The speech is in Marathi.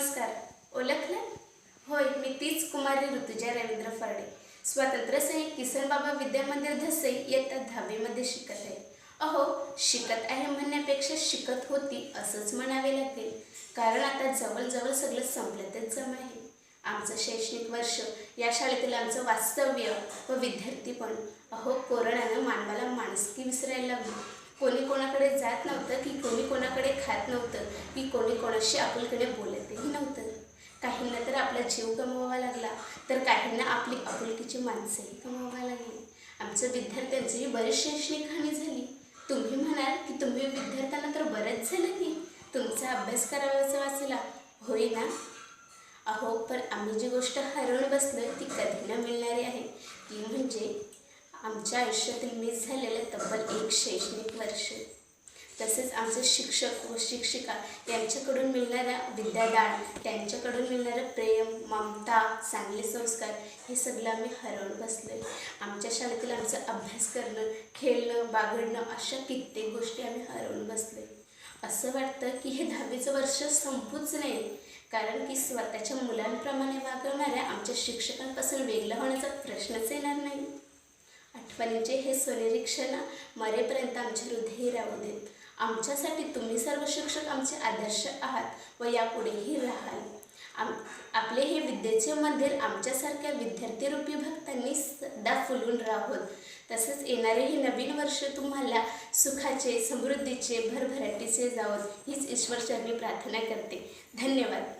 नमस्कार. ओळखलं? होय मी तीच कुमारी ऋतुजा रवींद्र फरडे. स्वातंत्र्य सैनिक किसन बाबा विद्या मंदिर धसई इयत्ता दहावीमध्ये शिकत आहे. अहो शिकत आहे म्हणण्यापेक्षा शिकत होती असंच म्हणावे लागेल. कारण आता जवळजवळ सगळं संपल्यातच जमा आहे. आमचं शैक्षणिक वर्ष या शाळेतील आमचं वास्तव्य व विद्यार्थीपण अहो कोरोनानं मानवाला माणुसकी विसरायला लागली कोणी कोणाकडे जात नव्हतं की कोणी कोणाकडे खात नव्हतं की कोणी कोणाशी आपुलकडे बोलतही नव्हतं. काहींना तर आपला जीव गमवावा लागला तर काहींना आपली आपुलकीची माणसंही गमवावा लागली. आमचं विद्यार्थ्यांचीही बरीच शैक्षणिक हानी झाली. तुम्ही म्हणाल की तुम्ही विद्यार्थ्यांना तर बरंच झालं की तुमचा अभ्यास करावाचा वाचला. होय ना? अहो पण आम्ही जी गोष्ट हरवून बसलो ती कधी न मिळणारी आहे. ती म्हणजे आमच्या आयुष्यातील मिस झालेलं तब्बल एक शैक्षणिक वर्ष. तसेच आमचे शिक्षक व शिक्षिका यांच्याकडून मिळणारा विद्यादान त्यांच्याकडून मिळणारं प्रेम ममता चांगले संस्कार हे सगळं आम्ही हरवून बसलो आहे आमच्या शाळेतील आमचा अभ्यास करणं खेळणं बागडणं अशा कित्येक गोष्टी आम्ही हरवून बसलो आहे असं वाटतं की हे दहावीचं वर्ष संपूच नये कारण की स्वतःच्या मुलांप्रमाणे वागवणाऱ्या आमच्या शिक्षकांपासून वेगळं होण्याचा प्रश्नच आहे. म्हणजे हे सोनेरी क्षण मरेपर्यंत आमचे हृदय राहू देत. आमच्यासाठी तुम्ही सर्व शिक्षक आमचे आदर्श आहात व यापुढेही राहाल. आम आपले हे विद्येचे मंदिर आमच्यासारख्या विद्यार्थीरूपी भक्तांनी सदा फुलून राहोत. तसेच येणारे हे नवीन वर्ष तुम्हाला सुखाचे समृद्धीचे भरभराटीचे जावोत हीच ईश्वरचरणी प्रार्थना करते. धन्यवाद.